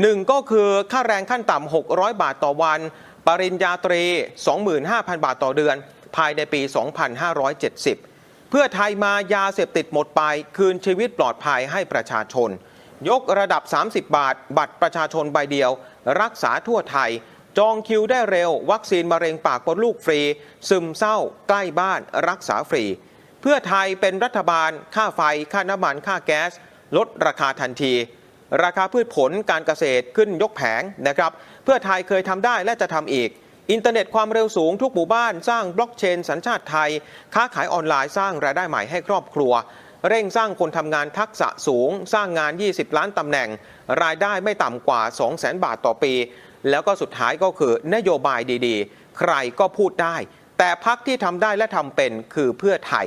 หนึ่งก็คือค่าแรงขั้นต่ำ600 บาทต่อวัน ปริญญาตรี 25,000 บาทต่อเดือน ภายในปี 2570 เพื่อไทยมายาเสพติดหมดไป คืนชีวิตปลอดภัยให้ประชาชน ยกระดับ 30 บาท บัตรประชาชนใบเดียว รักษาทั่วไทย จองคิวได้เร็ว วัคซีนมะเร็งปากมดลูกฟรี ซึมเศร้า ใกล้บ้าน รักษาฟรี เพื่อไทยเป็นรัฐบาล ค่าไฟ ค่าน้ำมัน ค่าแก๊ส ลดราคาทันที ราคาพืชผลการเกษตรขึ้นยกแผงนะครับ เพื่อไทยเคยทำได้และจะทำอีก อินเทอร์เน็ตความเร็วสูงทุกหมู่บ้านสร้างบล็อกเชน สัญชาติไทย ค้าขายออนไลน์สร้างรายได้ใหม่ให้ครอบครัว เร่งสร้างคนทำงานทักษะสูง สร้างงาน 20 ล้านตำแหน่ง รายได้ไม่ต่ำกว่า 200,000บาทต่อปี แล้วก็สุดท้ายก็คือนโยบายดีๆ ใครก็พูดได้ แต่พักที่ทำได้และทำเป็นคือเพื่อไทย